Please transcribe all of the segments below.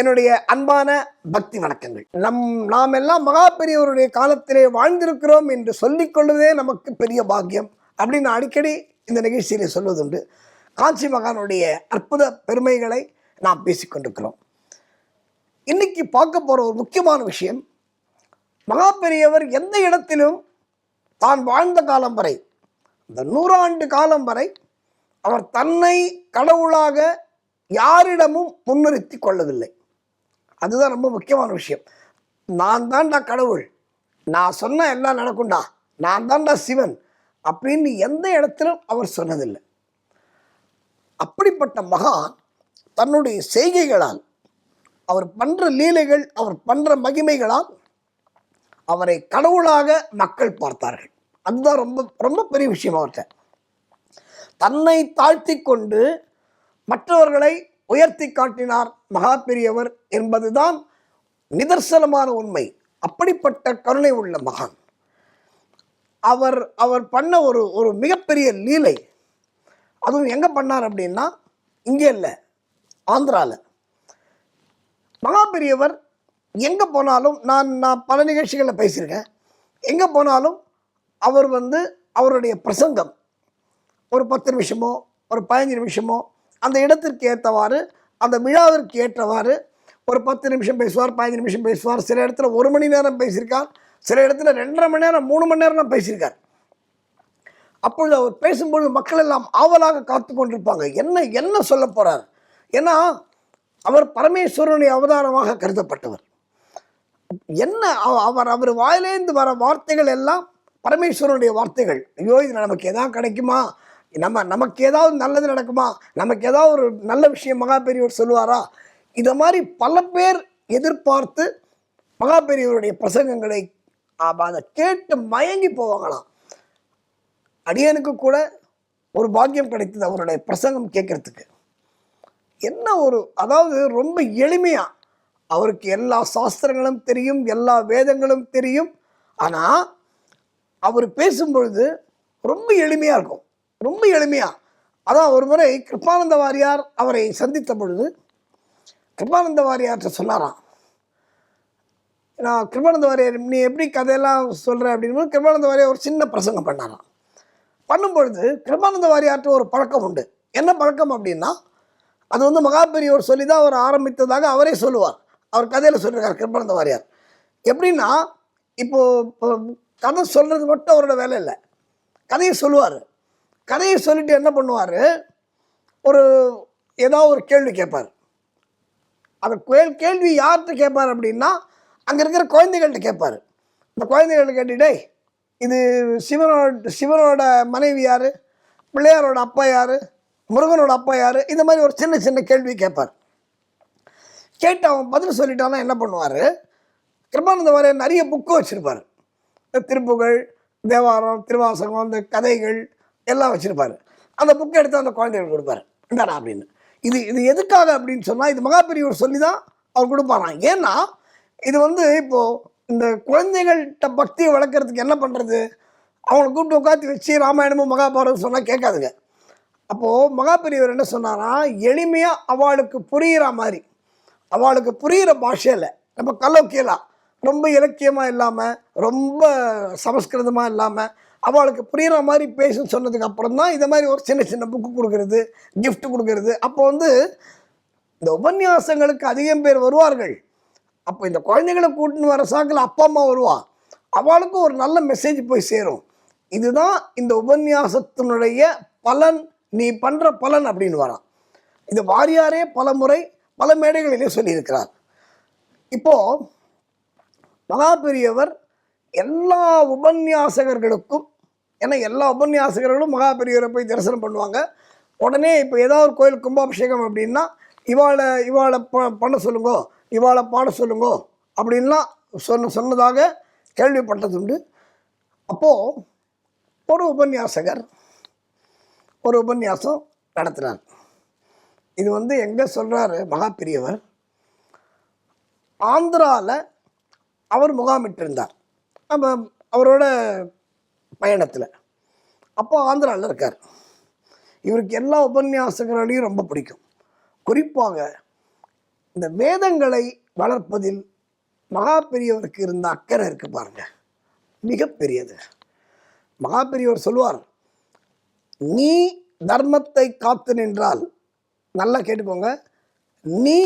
என்னுடைய அன்பான பக்தி வணக்கங்கள். நம் நாம் எல்லாம் மகா பெரியவருடைய காலத்திலே வாழ்ந்திருக்கிறோம் என்று சொல்லிக் கொள்வதே நமக்கு பெரிய பாக்கியம் அப்படின்னு அடிக்கடி இந்த நிகழ்ச்சியிலே சொல்வதுண்டு. காஞ்சி மகானுடைய அற்புத பெருமைகளை நாம் பேசிக்கொண்டிருக்கிறோம் இன்னைக்கு பார்க்க போகிற ஒரு முக்கியமான விஷயம் மகா பெரியவர் எந்த இடத்திலும் தான் வாழ்ந்த காலம் வரை இந்த நூறாண்டு காலம் வரை அவர் தன்னை கடவுளாக யாரிடமும் முன்னிறுத்தி கொள்ளவில்லை. அதுதான் ரொம்ப முக்கியமான விஷயம். நான் தான்டா கடவுள். நான் சொன்ன எல்லாம் நடக்கும்டா. நான் தான்டா சிவன். அப்படின்னு எந்த இடத்திலும் அவர் சொன்னதில்லை. அப்படிப்பட்ட மகான் தன்னுடைய செய்கைகளால் அவர் பண்ற லீலைகள் அவர் பண்ற மகிமைகளால் அவரை கடவுளாக மக்கள் பார்த்தார்கள். அதுதான் ரொம்ப ரொம்ப பெரிய விஷயம் அவர்கிட்ட. தன்னை தாழ்த்தி கொண்டு மற்றவர்களை உயர்த்தி காட்டினார் மகா பெரியவர் என்பதுதான் நிதர்சனமான உண்மை. அப்படிப்பட்ட கருணை உள்ள மகான். அவர் அவர் பண்ண ஒரு ஒரு மிகப்பெரிய லீலை. அதுவும் எங்கே பண்ணார் அப்படின்னா இங்கே இல்லை ஆந்திராவில் மகா பெரியவர் எங்கே போனாலும் நான் நான் பல நிகழ்ச்சிகளில் பேசியிருக்கேன். எங்கே போனாலும் அவர் வந்து அவருடைய பிரசங்கம். ஒரு பத்து நிமிஷமோ ஒரு பதினஞ்சு நிமிஷமோ அந்த இடத்திற்கு ஏற்றவாறு அந்த விழாவிற்கு ஏற்றவாறு ஒரு பத்து நிமிஷம் பேசுவார் பதினஞ்சு நிமிஷம் பேசுவார். சில இடத்துல ஒரு மணி நேரம் பேசியிருக்கார் சில இடத்துல ரெண்டரை மணி நேரம் மூணு மணி நேரம் பேசியிருக்கார். அப்பொழுது அவர் பேசும்பொழுது மக்கள் எல்லாம் ஆவலாக காத்து கொண்டிருப்பாங்க. என்ன என்ன சொல்ல போகிறார் ஏன்னா அவர் பரமேஸ்வரனுடைய அவதாரமாக கருதப்பட்டவர். என்ன அவ- அவர் அவர் வாயிலேந்து வர வார்த்தைகள் எல்லாம் பரமேஸ்வரனுடைய வார்த்தைகள். ஐயோ இது நமக்கு எதாவது கிடைக்குமா? நம்ம நமக்கு ஏதாவது நல்லது நடக்குமா? நமக்கு ஏதாவது ஒரு நல்ல விஷயம் மகா பெரியவர் சொல்லுவாரா? இதை மாதிரி பல பேர் எதிர்பார்த்து மகா பெரியவருடைய பிரசங்கங்களை அதை கேட்டு மயங்கி போவாங்களாம். அடியனுக்கு கூட ஒரு பாக்கியம் கிடைத்தது அவருடைய பிரசங்கம் கேட்கறதுக்கு. என்ன ஒரு அதாவது ரொம்ப எளிமையா அவருக்கு எல்லா சாஸ்திரங்களும் தெரியும் எல்லா வேதங்களும் தெரியும். ஆனா அவர் பேசும்பொழுது ரொம்ப எளிமையா இருக்கும். ரொம்ப எளிமையாக அதான் ஒரு முறை கிருப்பானந்த வாரியார் அவரை சந்தித்த பொழுது கிருப்பானந்த வாரியார்கிட்ட சொன்னாராம். நான் கிருபானந்த வாரியார் நீ எப்படி கதையெல்லாம் சொல்கிற அப்படின்னு கிருபானந்த வாரியார் ஒரு சின்ன பிரசங்கம் பண்ணாராம். பண்ணும்பொழுது கிருபானந்த வாரியார்கிட்ட ஒரு பழக்கம் உண்டு. என்ன பழக்கம் அப்படின்னா அது வந்து மகாபெரியவர் சொல்லி தான் அவர் ஆரம்பித்ததாக அவரே சொல்லுவார். அவர் கதையில் சொல்லியிருக்கார் கிருபானந்த வாரியார். எப்படின்னா இப்போது கதை சொல்கிறது மட்டும் அவரோட வேலை இல்லை. கதையை சொல்லுவார். கதையை சொல்லிட்டு என்ன பண்ணுவார்? ஒரு ஏதாவது ஒரு கேள்வி கேட்பார். அந்த கேள் கேள்வி யார்கிட்ட கேட்பார் அப்படின்னா அங்கே இருக்கிற குழந்தைகள்கிட்ட கேட்பார். இந்த குழந்தைகள்ட்ட கேட்டுட்டே இது சிவனோட சிவனோட மனைவி யார்? பிள்ளையாரோட அப்பா யார்? முருகனோட அப்பா யார்? இந்த மாதிரி ஒரு சின்ன சின்ன கேள்வி கேட்பார். கேட்டு அவன் பதில் சொல்லிட்டான்னா என்ன பண்ணுவார்? கிருபானந்த வாரியர் நிறைய புக்கு வச்சுருப்பார். திருப்புகழ் தேவாரம் திருவாசகம் இந்த கதைகள் எல்லாம் வச்சுருப்பார். அந்த புக்கை எடுத்து அந்த குழந்தைகளுக்கு கொடுப்பாரு. இந்தாடா அப்படின்னு. இது இது எதுக்காக அப்படின்னு சொன்னால் இது மகாபெரியவர் சொல்லி தான் அவர் கொடுப்பாராம். ஏன்னா இது வந்து இப்போது இந்த குழந்தைகள்கிட்ட பக்தியை வளர்க்குறதுக்கு என்ன பண்ணுறது அவனை கூப்பிட்டு உட்காந்து வச்சு ராமாயணமும் மகாபாரதம் சொன்னால் கேட்காதுங்க. அப்போது மகாபெரியவர் என்ன சொன்னாரா? எளிமையாக அவளுக்கு புரிகிற மாதிரி. அவளுக்கு புரிகிற பாஷையில். நம்ம கலோக்கியலாம் ரொம்ப இலக்கியமாக இல்லாமல் ரொம்ப சமஸ்கிருதமாக இல்லாமல் அவளுக்கு புரிகிற மாதிரி பேசுன்னு சொன்னதுக்கு அப்புறம் தான் இதை மாதிரி ஒரு சின்ன சின்ன புக்கு கொடுக்கறது கிஃப்ட் கொடுக்கறது. அப்போ வந்து இந்த உபன்யாசங்களுக்கு அதிகம் பேர் வருவார்கள். அப்போ இந்த குழந்தைகளை கூட்டின்னு வர சாக்கில் அப்பா அம்மா வருவா. அவளுக்கும் ஒரு நல்ல மெசேஜ் போய் சேரும். இதுதான் இந்த உபன்யாசத்தினுடைய பலன் நீ பண்ணுற பலன் அப்படின்னு வரான். இது வாரியாரே பல முறை பல மேடைகளிலே சொல்லியிருக்கிறார். இப்போது மகா பெரியவர் எல்லா உபன்யாசகர்களுக்கும் ஏன்னா எல்லா உபன்யாசகர்களும் மகா போய் தரிசனம் பண்ணுவாங்க. உடனே இப்போ ஏதாவது ஒரு கோயில் கும்பாபிஷேகம் அப்படின்னா இவாளை இவாளை ப பண்ண சொல்லுங்கோ இவாளை பாட சொல்லுங்கோ அப்படின்லாம் சொன்ன சொன்னதாக கேள்விப்பட்டதுண்டு அப்போது ஒரு உபன்யாசகர் ஒரு உபன்யாசம் நடத்துகிறார் இது வந்து எங்கே சொல்கிறாரு மகா பெரியவர் ஆந்திராவில் அவர் முகாமிட்டிருந்தார். நம்ம அவரோட பயணத்தில். அப்போ ஆந்திராவில் இருக்கார். இவருக்கு எல்லா உபன்யாசகர்களையும் ரொம்ப பிடிக்கும். குறிப்பாக இந்த வேதங்களை வளர்ப்பதில் மகா பெரியவருக்கு இருந்த அக்கறை இருக்கு பாருங்க. மிகப்பெரியது மகா பெரியவர் சொல்லுவார் நீ தர்மத்தை காத்து நின்றால் நல்லா கேட்டுக்கோங்க நீ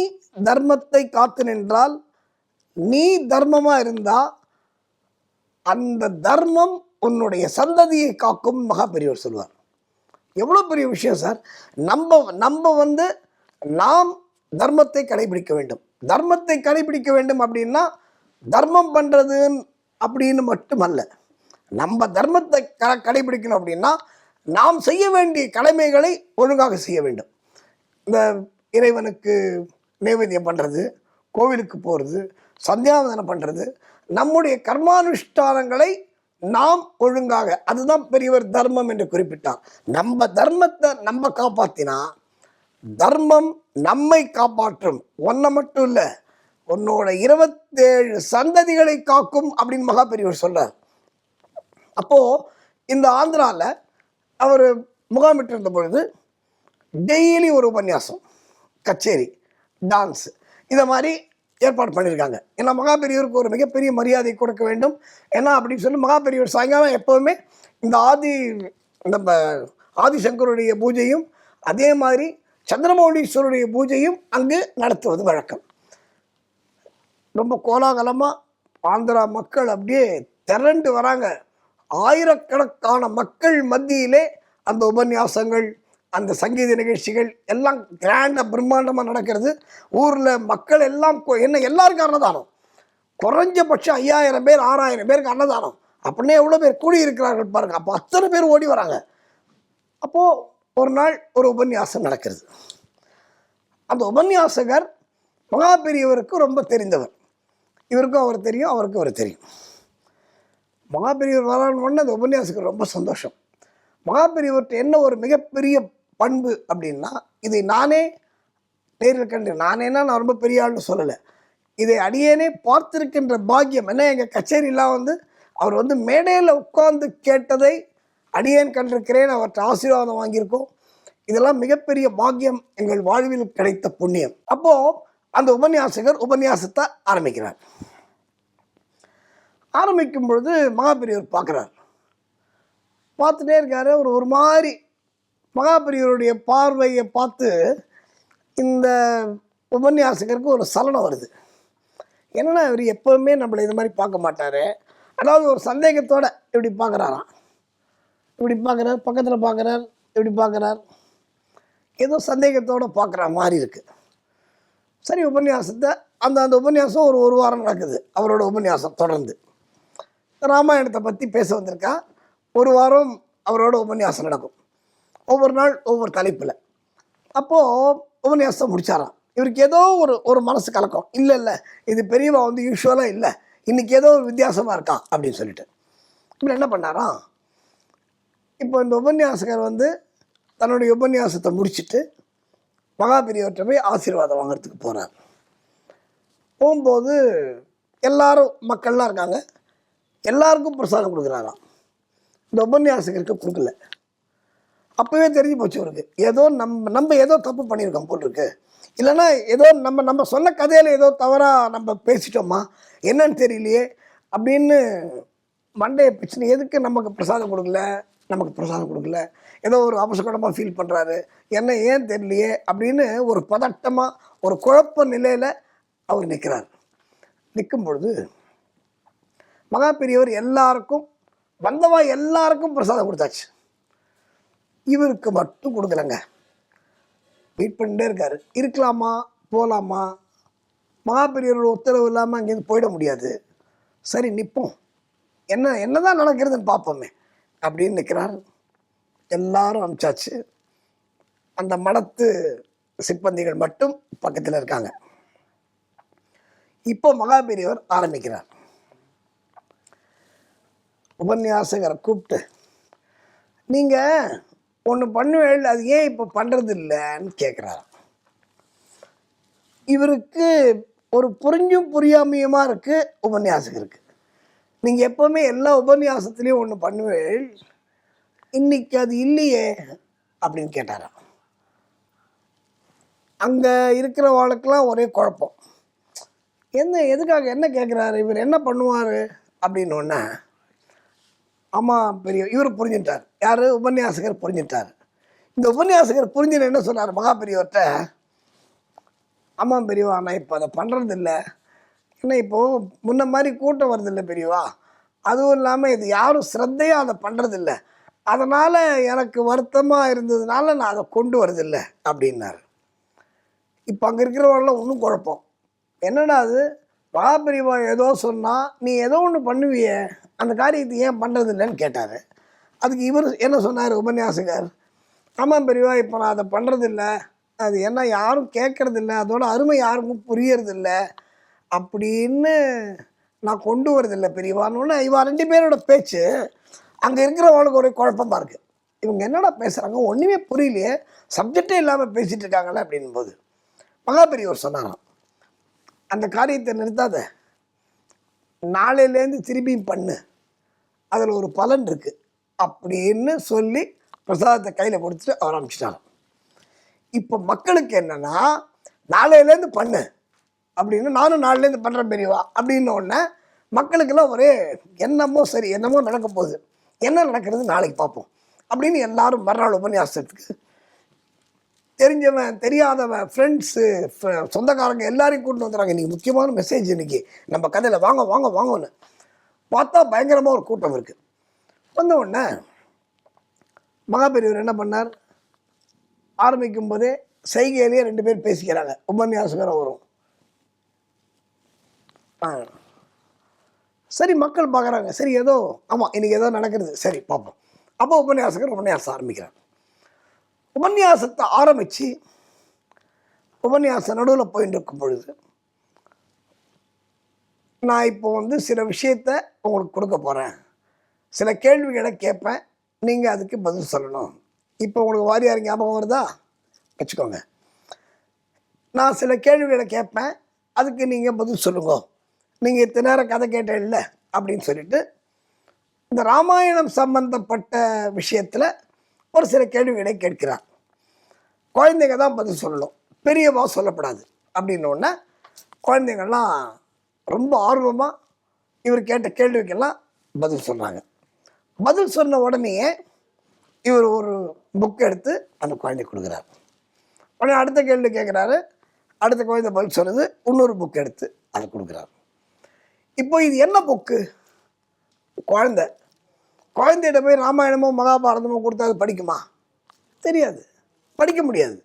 தர்மத்தை காத்து நின்றால் நீ தர்மமா இருந்தா அந்த தர்மம் உன்னுடைய சந்ததியை காக்கும் மகா பெரியவர் சொல்வார். எவ்வளோ பெரிய விஷயம் சார்? நம்ம நம்ம வந்து நாம் தர்மத்தை கடைபிடிக்க வேண்டும். தர்மத்தை கடைபிடிக்க வேண்டும் அப்படின்னா தர்மம் பண்ணுறது அப்படின்னு மட்டுமல்ல. நம்ம தர்மத்தை க கடைபிடிக்கணும் அப்படின்னா நாம் செய்ய வேண்டிய கடமைகளை ஒழுங்காக செய்ய வேண்டும். இந்த இறைவனுக்கு நைவேத்தியம் பண்ணுறது கோவிலுக்கு போகிறது சந்தியாவதனம் பண்ணுறது நம்முடைய கர்மானுஷ்டானங்களை நாம் ஒழுங்காக அதுதான் பெரியவர் தர்மம் என்று குறிப்பிட்டார். நம்ம தர்மத்தை நம்ம காப்பாத்தினா தர்மம் நம்மை காப்பாற்றும். ஒன்றை மட்டும் இல்லை உன்னோட இருபத்தேழு சந்ததிகளை காக்கும் அப்படின்னு மகா பெரியவர் சொல்றார். அப்போ இந்த ஆந்திராவில் அவர் முகாமிட்டிருந்த பொழுது டெய்லி ஒரு உபன்யாசம் கச்சேரி டான்ஸ் இதை மாதிரி ஏற்பாடு பண்ணியிருக்காங்க. ஏன்னா மகாபெரியவருக்கு ஒரு மிகப்பெரிய மரியாதை கொடுக்க வேண்டும். ஏன்னா அப்படின்னு சொல்லி மகாபெரியவர் சாயங்காலம் எப்போவுமே இந்த ஆதி நம்ம ஆதிசங்கருடைய பூஜையும் அதே மாதிரி சந்திரமௌலீஸ்வருடைய பூஜையும் அங்கு நடத்துவது வழக்கம். ரொம்ப கோலாகலமாக ஆந்திரா மக்கள் அப்படியே திரண்டு வராங்க. ஆயிரக்கணக்கான மக்கள் மத்தியிலே அந்த உபன்யாசங்கள் அந்த சங்கீத நிகழ்ச்சிகள் எல்லாம் கிராண்டாக பிரம்மாண்டமாக நடக்கிறது. ஊரில் மக்கள் எல்லாம் கொ- என்ன எல்லாருக்கும் அன்னதானம். குறைஞ்சபட்சம் ஐயாயிரம் பேர் ஆறாயிரம் பேருக்கு அன்னதானம். அப்படின்னே எவ்வளோ பேர் கூடி இருக்கிறார்கள் பாருங்க. அப்போ அத்தனை பேர் ஓடி வராங்க. அப்போது ஒரு நாள் ஒரு உபன்யாசம் நடக்கிறது. அந்த உபன்யாசகர் மகா பெரியவருக்கு ரொம்ப தெரிந்தவர். இவருக்கும் அவர் தெரியும் அவருக்கும் அவர் தெரியும். மகா பெரியவர் வரான்னு அந்த உபன்யாசகர் ரொம்ப சந்தோஷம். மகா பெரியவர்கிட்ட என்ன ஒரு மிகப்பெரிய பண்பு அப்படின்னா இதை நானே நேரில் கண்டு நானேனா நான் ரொம்ப பெரிய ஆள்னு சொல்லலை. இதை அடியேனே பார்த்திருக்கின்ற பாக்கியம். என்ன எங்கள் கச்சேரியெலாம் வந்து அவர் வந்து மேடையில் உட்கார்ந்து கேட்டதை அடியேன் கண்டிருக்கிறேன் அவர்கிட்ட ஆசீர்வாதம் வாங்கியிருக்கோம். இதெல்லாம் மிகப்பெரிய பாக்கியம் எங்கள் வாழ்வில் கிடைத்த புண்ணியம். அப்போது அந்த உபன்யாசகர் உபன்யாசத்தை ஆரம்பிக்கிறார். ஆரம்பிக்கும் பொழுது மகாபெரியவர் பார்க்குறார். பார்த்துட்டே இருக்காரு ஒரு ஒரு மாதிரி மகாபெரியவருடைய பார்வையை பார்த்து இந்த உபன்யாசகருக்கு ஒரு சலனம் வருது. என்னென்னா இவர் எப்போவுமே நம்மளை இது மாதிரி பார்க்க மாட்டார். அதாவது ஒரு சந்தேகத்தோடு இப்படி பார்க்குறாராம். இப்படி பார்க்குறார் பக்கத்தில் பார்க்குறார் இப்படி பார்க்குறார். ஏதோ சந்தேகத்தோட பார்க்குற மாதிரி இருக்குது சரி உபன்யாசத்தை அந்த அந்த உபன்யாசம் ஒரு ஒரு வாரம் நடக்குது. அவரோட உபன்யாசம் தொடர்ந்து. ராமாயணத்தை பற்றி பேச வந்திருக்கா. ஒரு வாரம் அவரோட உபன்யாசம் நடக்கும். ஒவ்வொரு நாள் ஒவ்வொரு தலைப்பில். அப்போது உபன்யாசம் முடிச்சாராம். இவருக்கு ஏதோ ஒரு ஒரு மனசு கலக்கம். இல்லை இல்லை இது பெரியவா வந்து யூஸ்வலாக இல்லை. இன்னைக்கு ஏதோ ஒரு வித்தியாசமாக இருக்கான் அப்படின்னு சொல்லிட்டு. இவர் என்ன பண்ணாராம்? இப்போ இந்த உபன்யாசகர் வந்து தன்னுடைய உபன்யாசத்தை முடிச்சிட்டு மகா போய் ஆசீர்வாதம் வாங்குறதுக்கு போகிறார் போகும்போது எல்லாரும் மக்கள்லாம் இருக்காங்க. எல்லாருக்கும் பிரசாதம் கொடுக்குறாராம். இந்த உபன்யாசகருக்கு கொடுக்கல. அப்போவே தெரிஞ்சு போச்சு அவருக்கு. ஏதோ நம்ம நம்ம ஏதோ தப்பு பண்ணியிருக்கோம் போல் இருக்கு இல்லைன்னா ஏதோ நம்ம நம்ம சொன்ன கதையில் ஏதோ தவறாக நம்ம பேசிட்டோமா? என்னன்னு தெரியலையே. அப்படின்னு மண்டையை பிரச்சனை எதுக்கு நமக்கு பிரசாதம் கொடுக்கல? நமக்கு பிரசாதம் கொடுக்கல. ஏதோ ஒரு அவசரமாக ஃபீல் பண்ணுறாரு என்ன ஏன் தெரியலையே? அப்படின்னு ஒரு பதட்டமாக ஒரு குழப்ப நிலையில் அவர் நிற்கிறார் நிற்கும் பொழுது மகா பெரியவர் எல்லாருக்கும் வந்தவா எல்லாருக்கும் பிரசாதம் கொடுத்தாச்சு. இவருக்கு மட்டும் கொடுக்கலங்க. வெயிட் பண்ணிட்டே இருக்காரு. இருக்கலாமா? போகலாமா மகாபெரியரோட உத்தரவு இல்லாமல் அங்கேருந்து போயிட முடியாது. சரி நிற்போம் என்ன என்னதான் நடக்கிறதுன்னு பார்ப்போமே. அப்படின்னு நிற்கிறார் எல்லாரும் அனுப்பிச்சாச்சு. அந்த மடத்து சிப்பந்திகள் மட்டும் பக்கத்தில் இருக்காங்க. இப்போ மகாபெரியவர் ஆரம்பிக்கிறார். உபன்யாசகரை கூப்பிட்டு நீங்கள் ஒன்று பண்ணுவேன். அது ஏன் இப்போ பண்ணுறது இல்லைன்னு கேட்குறாரு இவருக்கு ஒரு புரிஞ்சும் புரியாமையுமா இருக்குது உபன்யாசகருக்கு நீங்கள் எப்போவுமே எல்லா உபன்யாசத்துலேயும் ஒன்று பண்ணுவேள். இன்னைக்கு அது இல்லையே அப்படின்னு கேட்டாராம். அங்கே இருக்கிற வாழ்க்கெல்லாம் ஒரே குழப்பம். என்ன எதுக்காக என்ன கேட்குறாரு இவர் என்ன பண்ணுவார்? அப்படின்னு ஒன்று ஆமாம் பெரிய இவர் புரிஞ்சுட்டார். யார்? உபன்யாசகர் புரிஞ்சுட்டார். இந்த உபன்யாசகர் புரிஞ்சுன்னு என்ன சொன்னார்? மகா பெரியவர்கிட்ட ஆமாம் பெரியவா நான் இப்போ அதை பண்ணுறது இல்லை ஏன்னா இப்போது முன்ன மாதிரி கூட்டம் வருதில்ல பெரியவா. அதுவும் இல்லாமல் இது யாரும் சிரத்தையாக அதை பண்ணுறதில்ல அதனால் எனக்கு வருத்தமாக இருந்ததுனால நான் அதை கொண்டு வரதில்லை அப்படின்னாரு. இப்போ அங்கே இருக்கிறவங்களாம் ஒன்றும் குழப்பம். என்னடா அது? மகாபெரிவா ஏதோ சொன்னால் நீ ஏதோ ஒன்று பண்ணுவியே அந்த காரியத்தை ஏன் பண்ணுறதில்லன்னு கேட்டார். அதுக்கு இவர் என்ன சொன்னார் உபன்யாசகர்? ஆமாம் பெரியவா இப்போ நான் அதை பண்ணுறதில்ல அது என்ன யாரும் கேட்கறதில்ல அதோட அருமை யாருக்கும் புரியறதில்ல அப்படின்னு நான் கொண்டு வரதில்லை பெரியவான்னு இவா ரெண்டு பேரோட பேச்சு அங்கே இருக்கிறவங்களுக்கு ஒரு குழப்பமா இருக்குது இவங்க என்னடா பேசுகிறாங்க ஒன்றுமே புரியலையே. சப்ஜெக்டே இல்லாமல் பேசிகிட்டு இருக்காங்களே அப்படின் போது மகாபெரியவர் சொன்னாங்க சொன்னாராம் அந்த காரியத்தை நிறுத்தாத. நாளையிலேருந்து திரும்பியும் பண்ணு. அதில் ஒரு பலன் இருக்குது அப்படின்னு சொல்லி பிரசாதத்தை கையில் கொடுத்துட்டு அவர் அனுப்பிச்சிட்டாராம் இப்போ மக்களுக்கு என்னென்னா நாளையிலேருந்து பண்ணு. அப்படின்னு நானும் நாளையிலேருந்து பண்ணுறேன் பெரியவா அப்படின்ன உடனே மக்களுக்கெல்லாம் ஒரே என்னமோ சரி என்னமோ நடக்க போகுது. என்ன நடக்கிறது? நாளைக்கு பார்ப்போம். அப்படின்னு எல்லாரும் மறுநாள் உபன்யாசத்துக்கு தெரிஞ்சவன் தெரியாதவன் ஃப்ரெண்ட்ஸு சொந்தக்காரங்க எல்லாரையும் கூட்டு வந்துடுறாங்க. இன்றைக்கி முக்கியமான மெசேஜ் இன்னைக்கு. நம்ம கதையில் வாங்க வாங்க வாங்கன்னு பார்த்தா பயங்கரமாக ஒரு கூட்டம் இருக்குது வந்த உடனே மகாபெரியவர் என்ன பண்ணார்? ஆரம்பிக்கும் போதே செய்கையிலேயே ரெண்டு பேர் பேசிக்கிறாங்க. உபன்யாசகரம் வரும் ஆ. சரி மக்கள் பார்க்குறாங்க. சரி ஏதோ ஆமாம் இன்றைக்கி ஏதோ நடக்கிறது. சரி பார்ப்போம். அப்போ உபன்யாசகர் உபன்யாசம் ஆரம்பிக்கிறார். உபன்யாசத்தை ஆரம்பித்து உபன்யாசம் நடுவில் போயிட்டு இருக்கும் பொழுது நான் இப்போ வந்து சில விஷயத்த உங்களுக்கு கொடுக்க போகிறேன் சில கேள்விகளை கேட்பேன். நீங்கள் அதுக்கு பதில் சொல்லணும். இப்போ உங்களுக்கு வாரியார் ஞாபகம் வருதா? வச்சுக்கோங்க. நான் சில கேள்விகளை கேட்பேன். அதுக்கு நீங்கள் பதில் சொல்லுங்க. நீங்கள் இத்தனை நேரம் கதை கேட்டேன் இல்லை அப்படின்னு சொல்லிட்டு இந்த ராமாயணம் சம்பந்தப்பட்ட விஷயத்தில் ஒரு சில கேள்விகளை கேட்கிறார். குழந்தைங்க தான் பதில் சொல்லணும். பெரியவா சொல்லப்படாது. அப்படின்னோடனே குழந்தைங்கள்லாம் ரொம்ப ஆர்வமாக இவர் கேட்ட கேள்விக்கெல்லாம் பதில் சொல்கிறாங்க பதில் சொன்ன உடனேயே இவர் ஒரு புக் எடுத்து அந்த குழந்தை கொடுக்குறாரு. உடனே அடுத்த கேள்வி கேட்குறாரு. அடுத்த குழந்தை பதில் சொல்லுது. இன்னொரு புக் எடுத்து அதை கொடுக்குறாரு. இப்போ இது என்ன புக்கு குழந்தை குழந்தைகிட்ட போய் ராமாயணமோ மகாபாரதமோ கொடுத்தா அது படிக்குமா? தெரியாது. படிக்க முடியாது.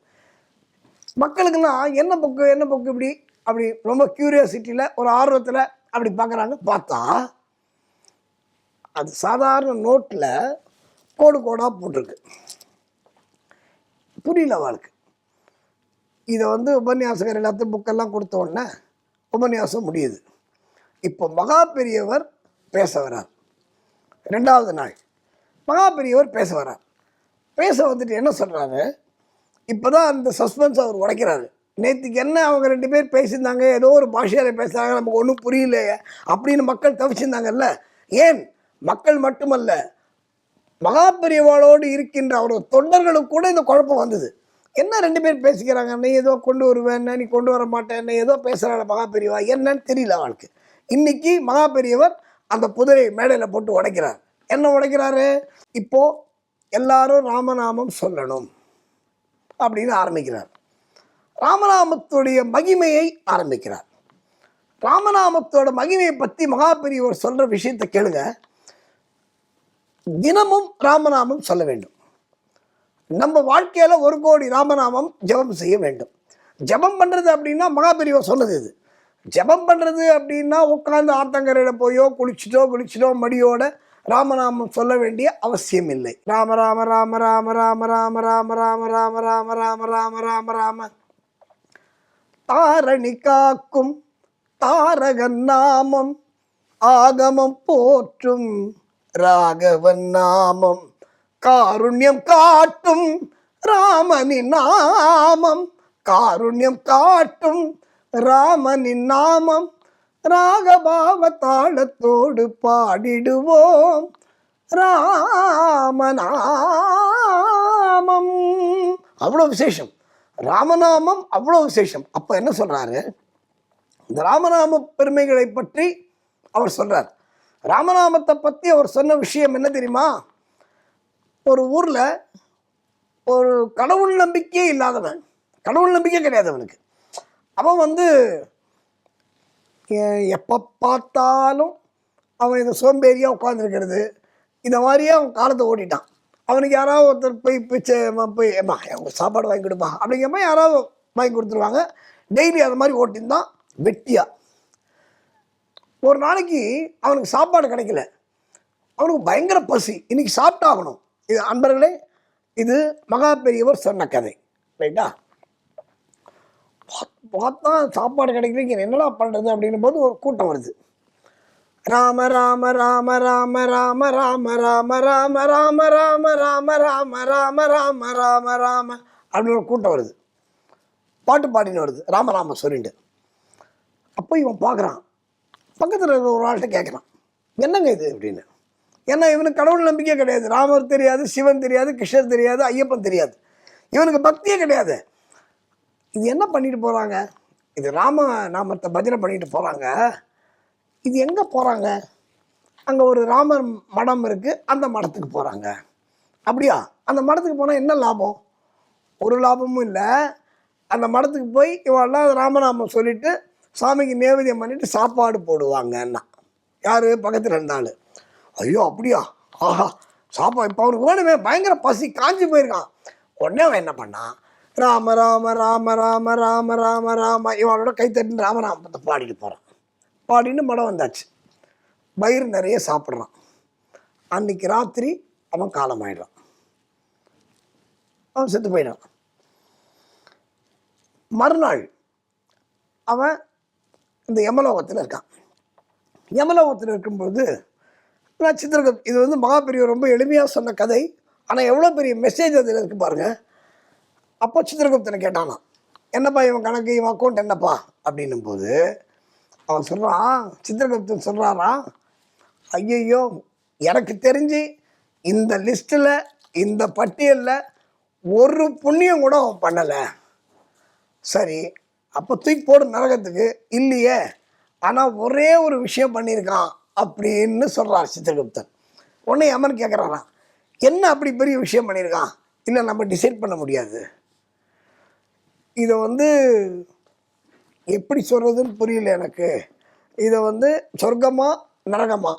மக்களுக்கெல்லாம் என்ன புக்கு என்ன புக்கு இப்படி? அப்படி ரொம்ப க்யூரியாசிட்டியில் ஒரு ஆர்வத்தில் அப்படி பார்க்குறாங்க பார்த்தா அது சாதாரண நோட்டில் கோடு கோடாக போட்டிருக்கு. புரியல அவளுக்கு. இதை வந்து உபன்யாசகர் எல்லாத்தையும் புக்கெல்லாம் கொடுத்த உடனே உபன்யாசம் முடியுது. இப்போ மகா பெரியவர் பேச வரார் ரெண்டாவது நாள் மகாபெரியவர் பேச வரார் பேச வந்துட்டு என்ன சொல்கிறாரு இப்போ தான் அந்த சஸ்பென்ஸ் அவர் உடைக்கிறாரு. நேற்றுக்கு என்ன அவங்க ரெண்டு பேர் பேசியிருந்தாங்க? ஏதோ ஒரு பாஷையில் பேசுகிறாங்க நமக்கு ஒன்றும் புரியலையே அப்படின்னு மக்கள் தவிச்சிருந்தாங்கல்ல. ஏன்? மக்கள் மட்டுமல்ல மகாபெரியவாளோடு இருக்கின்ற அவரோட தொண்டர்களுக்கு கூட இந்த குழப்பம் வந்தது. என்ன ரெண்டு பேர் பேசிக்கிறாங்க? நீ ஏதோ கொண்டு வருவேன். நீ கொண்டு வர மாட்டேன். ஏதோ பேசுகிறாள் மகாபெரியவா? என்னன்னு தெரியல அவளுக்கு. இன்றைக்கி மகாபெரியவர் அந்த புதிரை மேடையில் போட்டு உடைக்கிறார். என்ன உடைக்கிறாரு? இப்போ எல்லாரும் ராமநாமம் சொல்லணும் அப்படின்னு ஆரம்பிக்கிறார். ராமநாமத்துடைய மகிமையை ஆரம்பிக்கிறார். ராமநாமத்தோட மகிமையை பற்றி மகாபெரியவர் சொல்கிற விஷயத்தை கேளுங்க. தினமும் ராமநாமம் சொல்ல வேண்டும். நம்ம வாழ்க்கையில் ஒரு கோடி ராமநாமம் ஜெபம் செய்ய வேண்டும். ஜெபம் பண்ணுறது அப்படின்னா மகாபெரியவர் சொன்னது இது. ஜெபம் பண்ணுறது அப்படின்னா உட்காந்து ஆத்தங்கரையில் போயோ குளிச்சுட்டோ குளிச்சுட்டோ மடியோட ராமநாமம் சொல்ல வேண்டிய அவசியம் இல்லை ராம ராம ராம ராம ராம ராம ராம ராம ராம ராம ராம ராம ராம ராம தாரணி காக்கும் தாரகன் நாமம் ஆகமம் போற்றும் ராகவன் நாமம் காருண்யம் காட்டும் ராமனி நாமம் காருண்யம் காட்டும் ராமனின் நாமம் ராகபாவ தாளத்தோடு பாடிடுவோம். ராமநாமம். அவ்வளோ விசேஷம். ராமநாமம் அவ்வளோ விசேஷம். அப்போ என்ன சொல்கிறாரு இந்த ராமநாம பெருமைகளை பற்றி அவர் சொல்கிறார் ராமநாமத்தை பற்றி அவர் சொன்ன விஷயம் என்ன தெரியுமா? ஒரு ஊரில் ஒரு கடவுள் நம்பிக்கையே இல்லாதவன். கடவுள் நம்பிக்கை கிடையாது அவனுக்கு. அவன் வந்து எப்போ பார்த்தாலும் அவன் இந்த சோம்பேறியாக உட்காந்துருக்கிறது இந்த மாதிரியே அவன் காலத்தை ஓட்டிட்டான். அவனுக்கு யாராவது ஒருத்தர் போய் பிச்சை போய் ஏம்மா அவங்க சாப்பாடு வாங்கி கொடுப்பா. அப்படிங்கிற மாதிரி யாராவது வாங்கி கொடுத்துருவாங்க. டெய்லி அது மாதிரி ஓட்டியிருந்தான் வெட்டியாக ஒரு நாளைக்கு அவனுக்கு சாப்பாடு கிடைக்கல. அவனுக்கு பயங்கர பசி. இன்னைக்கு சாப்பிட்டாகணும். இது அன்பர்களே இது மகா பெரியவர் சொன்ன கதை. ரைட்டா? பார்த்தா சாப்பாடு கிடைக்கல என்னடா பண்ணுறது அப்படின்னும் போது ஒரு கூட்டம் வருது ராம ராம ராம ராம ராம ராம ராம ராம ராம ராம ராம ராம ராம ராம ராம ராம அப்படின்னு ஒரு கூட்டம் வருது பாட்டு பாடின்னு வருது ராம ராம சொல்லிட்டு அப்போ இவன் பார்க்குறான் பக்கத்தில் இருக்கிற ஒரு ஆள்கிட்ட கேட்குறான் என்னங்க இது அப்படின்னு ஏன்னா இவனுக்கு கடவுள் நம்பிக்கை கிடையாது ராமர் தெரியாது சிவன் தெரியாது கிருஷ்ணர் தெரியாது ஐயப்பன் தெரியாது இவனுக்கு பக்தியே கிடையாது இது என்ன பண்ணிட்டு போகிறாங்க இது ராம நாமத்தை பஜனை பண்ணிட்டு போகிறாங்க இது எங்கே போகிறாங்க அங்கே ஒரு ராமர் மடம் இருக்குது அந்த மடத்துக்கு போகிறாங்க அப்படியா? அந்த மடத்துக்கு போனால் என்ன லாபம்? ஒரு லாபமும் இல்லை. அந்த மடத்துக்கு போய் இவெல்லாம் ராமநாமம் சொல்லிட்டு சாமிக்கு நேவேதியம் பண்ணிட்டு சாப்பாடு போடுவாங்கன்னா. யார்? பக்கத்தில் இருந்தாள் ஐயோ அப்படியா? ஆஹா சாப்பாடு இப்போ அவனுக்கு வேணுமே. பயங்கர பசி காஞ்சி போயிருக்கான். உடனே அவன் என்ன பண்ணான்? ராம ராம ராம ராம ராம ராம ராம. இவனோட கைத்தட்டு ராமநாமத்தை பாடிட்டு போகிறான் பாடின்னு மடம் வந்தாச்சு. வயிறு நிறைய சாப்பிட்றான். அன்னைக்கு ராத்திரி அவன் காலமாயிடுறான். அவன் செத்து போயிடான் மறுநாள் அவன் இந்த யமலோகத்தில் இருக்கான். யமலோகத்தில் இருக்கும்போது நான் சித்திரக இது வந்து மகாபெரிய ரொம்ப எளிமையாக சொன்ன கதை. ஆனால் எவ்வளோ பெரிய மெசேஜ் அதில் இருக்கு பாருங்கள் அப்போ சித்திரகுப்தனை கேட்டானா என்னப்பா இவன் கணக்கு? இவன் அக்கௌண்ட் என்னப்பா? அப்படின்னும் போது அவன் சொல்கிறான் சித்திரகுப்தன் சொல்கிறாரா ஐயையோ எனக்கு தெரிஞ்சு இந்த லிஸ்ட்டில் இந்த பட்டியலில் ஒரு புண்ணியம் கூட அவன் பண்ணலை. சரி அப்போ தூக்கி போடு நரகத்துக்கு. இல்லையே ஆனால் ஒரே ஒரு விஷயம் பண்ணியிருக்கான் அப்படின்னு சொல்கிறார் சித்திரகுப்தன். உடனே அமன் கேட்குறாராம் என்ன அப்படி பெரிய விஷயம் பண்ணியிருக்கான்? இல்லை நம்ம டிசைட் பண்ண முடியாது. இதை வந்து எப்படி சொல்கிறதுன்னு புரியல எனக்கு. இதை வந்து சொர்க்கமா நரகமா?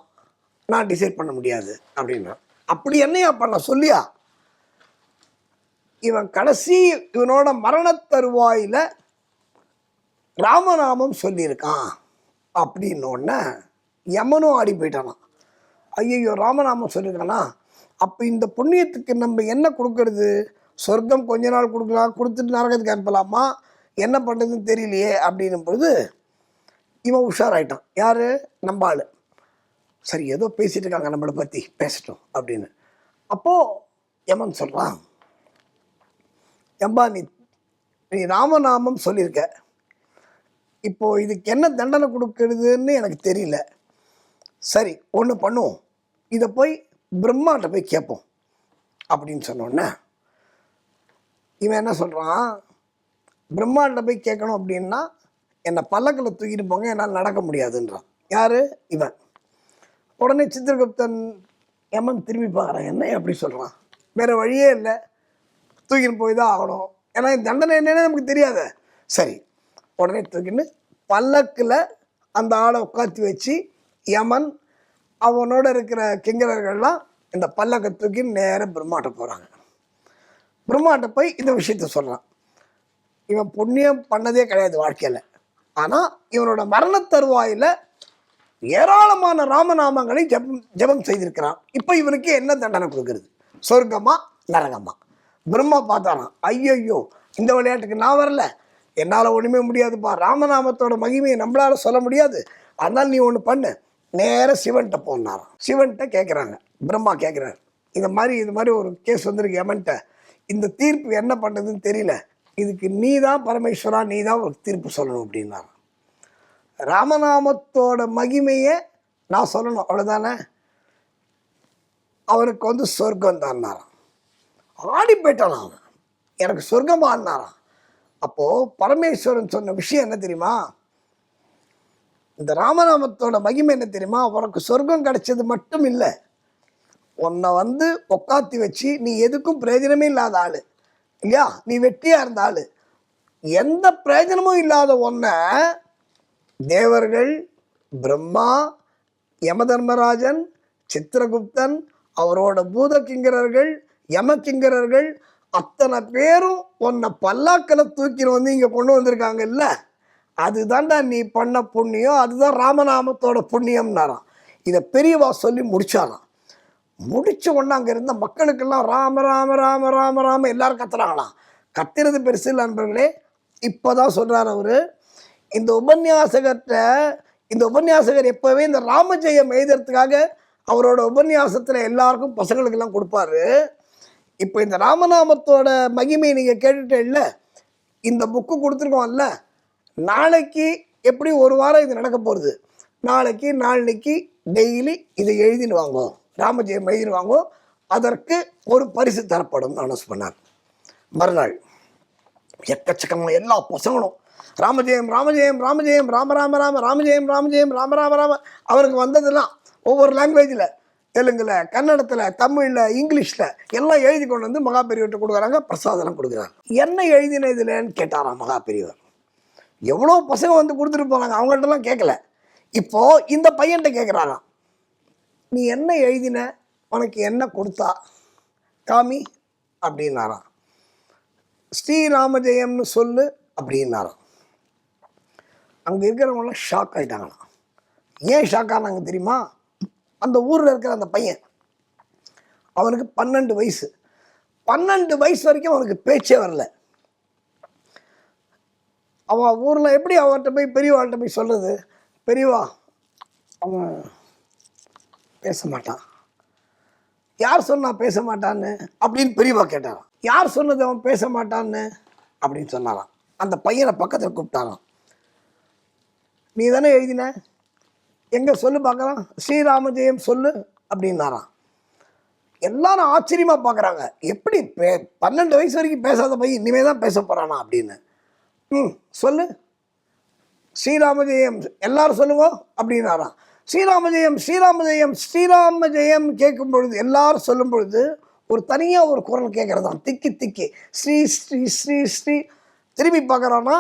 நான் டிசைட் பண்ண முடியாது அப்படின்னா. அப்படி என்னையா பண்ண? சொல்லியா? இவன் கடைசி இவனோட மரண தருவாயில் ராமநாமம் சொல்லியிருக்கான் அப்படின்னோடனே யமனும் ஆடி போயிட்டானான் ஐயோ ராமநாமம் சொல்லியிருக்கானா? அப்போ இந்த புண்ணியத்துக்கு நம்ம என்ன கொடுக்கறது? சொர்க்கம் கொஞ்ச நாள் கொடுக்கலாம் கொடுத்துட்டு நரகத்துக்கு அனுப்பலாமா? என்ன பண்ணுறதுன்னு தெரியலையே அப்படின்னும் பொழுது இவன் உஷாராயிட்டான். யார்? நம்ம ஆள். சரி ஏதோ பேசிகிட்டு இருக்காங்க நம்மளை பற்றி பேசட்டும் அப்படின்னு. அப்போது யமன் சொல்கிறான் எம்பா நீ நீ ராமநாமம் சொல்லியிருக்க. இப்போது இதுக்கு என்ன தண்டனை கொடுக்கறதுன்னு எனக்கு தெரியல. சரி ஒன்று பண்ணுவோம். இதை போய் பிரம்மாட்ட போய் கேட்போம். அப்படின்னு சொன்னோன்னே இவன் என்ன சொல்கிறான் பிரம்மாண்ட போய் கேட்கணும் அப்படின்னா என்னை பல்லக்கில் தூக்கிட்டு போங்க என்னால் நடக்க முடியாதுன்றான். யார்? இவன். உடனே சித்திரகுப்தன் யமன் திரும்பி பார்க்குறான். என்ன அப்படி சொல்கிறான் வேறு வழியே இல்லை. தூக்கின்னு போய் தான் ஆகணும். ஏன்னா இந்த தண்டனை என்னன்னு நமக்கு தெரியாத. சரி. உடனே தூக்கின்னு பல்லக்கில் அந்த ஆளை உட்காத்தி வச்சு யமன் அவனோட இருக்கிற கிங்கரர்கள்லாம் இந்த பல்லக்கை தூக்கி நேராக பிரம்மாட்ட போகிறாங்க பிரம்மாட்ட போய் இந்த விஷயத்த சொல்கிறான் இவன் புண்ணியம் பண்ணதே கிடையாது வாழ்க்கையில். ஆனால் இவனோட மரண தருவாயில் ஏராளமான ராமநாமங்களை ஜபம் ஜபம் செய்திருக்கிறான். இப்போ இவனுக்கு என்ன தண்டனை கொடுக்கறது? சொர்க்கமா நரகமா? பிரம்மா பார்த்தாராம் ஐயையோ இந்த விளையாட்டுக்கு நான் வரல. என்னால் ஒன்றுமே முடியாதுப்பா. ராமநாமத்தோட மகிமையை நம்மளால் சொல்ல முடியாது. அதனால் நீ ஒன்று பண்ணு. நேராக சிவன்கிட்ட போனாராம் சிவன்கிட்ட கேட்குறாங்க பிரம்மா கேட்குறாரு இந்த மாதிரி இது மாதிரி ஒரு கேஸ் வந்திருக்கு எமன்ட்ட இந்த தீர்ப்பு என்ன பண்ணுறதுன்னு தெரியல. இதுக்கு நீ தான் பரமேஸ்வரா நீ தான் ஒரு தீர்ப்பு சொல்லணும் அப்படின்னாராம் ராமநாமத்தோட மகிமையை நான் சொல்லணும் அவ்வளோதானே அவனுக்கு வந்து சொர்க்கம் தான்னாராம் ஆடி போயிட்டான் அவன். எனக்கு சொர்க்கமானாராம். அப்போது பரமேஸ்வரன் சொன்ன விஷயம் என்ன தெரியுமா? இந்த ராமநாமத்தோட மகிமை என்ன தெரியுமா? உனக்கு சொர்க்கம் கிடைச்சது மட்டும் இல்லை. உன்னை வந்து உக்காத்தி வச்சு நீ எதுக்கும் பிரயோஜனமே இல்லாத ஆள். இல்லையா? நீ வெட்டியாக இருந்த ஆள். எந்த பிரயோஜனமும் இல்லாத ஒன்றை தேவர்கள் பிரம்மா யமதர்மராஜன் சித்திரகுப்தன் அவரோட பூதகிங்கரர்கள் யமகிங்கரர்கள் அத்தனை பேரும் உன்னை பல்லாக்கில் தூக்கிட்டு வந்து இங்கே கொண்டு வந்திருக்காங்கல்ல அதுதான்டா நீ பண்ண புண்ணியம் அதுதான் ராமநாமத்தோட புண்ணியம்னாராம். இதை பெரியவா சொல்லி முடிச்சாராம். முடிச்ச உடனே அங்கே இருந்த மக்களுக்கெல்லாம் ராம ராம ராம ராம ராம எல்லாரும் கத்துறாங்களாம். கத்துறது பெருசு இல்லை நண்பர்களே. இப்போ தான் சொல்கிறார் அவர். இந்த உபன்யாசகர்கிட்ட இந்த உபன்யாசகர் எப்போவே இந்த ராமஜெயம் எழுதுறதுக்காக அவரோட உபன்யாசத்தில் எல்லாருக்கும் பசங்களுக்கெல்லாம் கொடுப்பாரு. இப்போ இந்த ராமநாமத்தோட மகிமை நீங்கள் கேட்டுட்டே இல்லை இந்த புக்கு கொடுத்துருக்கோம்ல நாளைக்கு எப்படி ஒரு வாரம் இது நடக்க போகிறது நாளைக்கு நாளைக்கு டெய்லி இதை எழுதின்னு வாங்குவோம். ராமஜெயம் எழுதின்னு அதற்கு ஒரு பரிசு தரப்படும் அனௌன்ஸ் பண்ணாங்க. மறுநாள் எக்கச்சக்கமாக எல்லா பசங்களும் ராமஜெயம் ராமஜெயம் ராமஜெயம் ராம ராம ராம ராமஜெயம் ராமஜெயம் ராம ராம ராம அவருக்கு வந்ததெல்லாம் ஒவ்வொரு லாங்குவேஜில் தெலுங்கில் கன்னடத்தில் தமிழில் இங்கிலீஷில் எல்லாம் எழுதி கொண்டு வந்து மகா பெரியவர்கிட்ட கொடுக்குறாங்க பிரசாதனம் கொடுக்குறாங்க. என்ன எழுதின இதுலன்னு கேட்டாராம் மகா பெரியவர் எவ்வளோ பசங்க வந்து கொடுத்துட்டு போனாங்க அவங்கள்ட்டலாம் கேட்கல. இப்போது இந்த பையன்கிட்ட கேட்குறாராம். நீ என்ன எழுதின? உனக்கு என்ன கொடுத்தா? காமி அப்படின்னாராம். ஸ்ரீராமஜெயம்னு சொல்லு அப்படின்னாராம். அங்கே இருக்கிறவங்களாம் ஷாக் ஆகிட்டாங்களாம் ஏன் ஷாக் ஆனாங்க தெரியுமா? அந்த ஊரில் இருக்கிற அந்த பையன் அவனுக்கு பன்னெண்டு வயசு. பன்னெண்டு வயசு வரைக்கும் அவனுக்கு பேச்சே வரல. அவன் ஊரில் எப்படி அவன்கிட்ட போய் பெரியவாள்கிட்ட போய் சொல்கிறது பெரியவா அவன் பேச மாட்டான். யார் சொன்னா பேச மாட்டான்னு? அப்படின்னு பெரியவா கேட்டாராம். யார் சொன்னது அவன் பேச மாட்டான்னு? அப்படின்னு சொன்னாராம். அந்த பையனை பக்கத்தில் கூப்பிட்டாராம். நீ தானே எழுதின? எங்கே சொல்லு பார்க்கலாம் ஸ்ரீராம ஜெயம் சொல்லு அப்படின்னாராம். எல்லாரும் ஆச்சரியமாக பார்க்குறாங்க. எப்படி பே பன்னெண்டு வயசு வரைக்கும் பேசாத பையன் இனிமே தான் பேச போகிறானா அப்படின்னு. ம் சொல்லு. ஸ்ரீராம ஜெயம் எல்லாரும் சொல்லுவோம் அப்படின்னாராம். ஸ்ரீராம ஜெயம் ஸ்ரீராம ஜெயம் ஸ்ரீராம ஜெயம் கேட்கும் பொழுது எல்லாரும் சொல்லும் பொழுது ஒரு தனியாக ஒரு குரல் கேட்குறதாம் திக்கி திக்கி. ஸ்ரீ ஸ்ரீ ஸ்ரீ ஸ்ரீ. திரும்பி பார்க்குறான்னா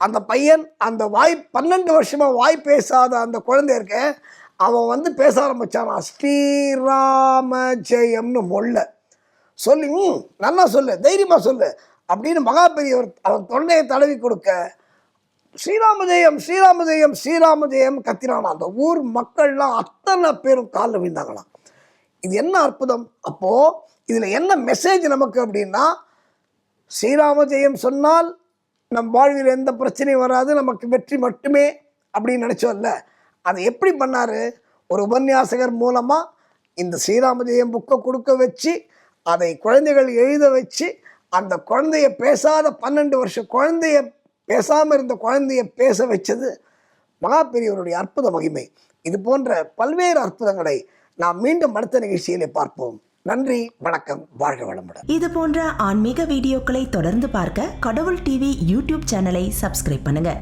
அந்த பையன் அந்த வாய் பன்னெண்டு வருஷமாக வாய் பேசாத அந்த குழந்தை இருக்க அவன் வந்து பேச ஆரம்பிச்சானா ஸ்ரீராம ஜெயம்னு மொல்ல. சொல்லி ம் நல்லா சொல்லு தைரியமாக சொல்லு அப்படின்னு மகா பெரியவர் அவன் தொண்டையை தடவி கொடுக்க ஸ்ரீராம ஜெயம் ஸ்ரீராம ஜெயம் ஸ்ரீராம ஜெயம் கத்தினானா அந்த ஊர் மக்கள்லாம் அத்தனை பேரும் காலில் விழுந்தாங்களாம். இது என்ன அற்புதம்? அப்போது இதில் என்ன மெசேஜ் நமக்கு அப்படின்னா ஸ்ரீராம ஜெயம் சொன்னால் நம் வாழ்வில் எந்த பிரச்சனையும் வராது நமக்கு வெற்றி மட்டுமே அப்படின்னு நினச்சோம்ல. அதை எப்படி பண்ணார்? ஒரு உபன்யாசகர் மூலமாக இந்த ஸ்ரீராம ஜெயம் புக்கை கொடுக்க வச்சு அதை குழந்தைகள் எழுத வச்சு அந்த குழந்தைய பேசாத பன்னெண்டு வருஷம் குழந்தைய பேசாமல் இருந்த குழந்தைய பேச வச்சது மகா பெரியவருடைய அற்புத மகிமை. இது போன்ற பல்வேறு அற்புதங்களை நாம் மீண்டும் அடுத்த நிகழ்ச்சியிலே பார்ப்போம். நன்றி வணக்கம் வாழ்க வளமுடன். இது போன்ற ஆன்மீக வீடியோக்களை தொடர்ந்து பார்க்க கடவுள் டிவி யூடியூப் சேனலை சப்ஸ்கிரைப் பண்ணுங்க.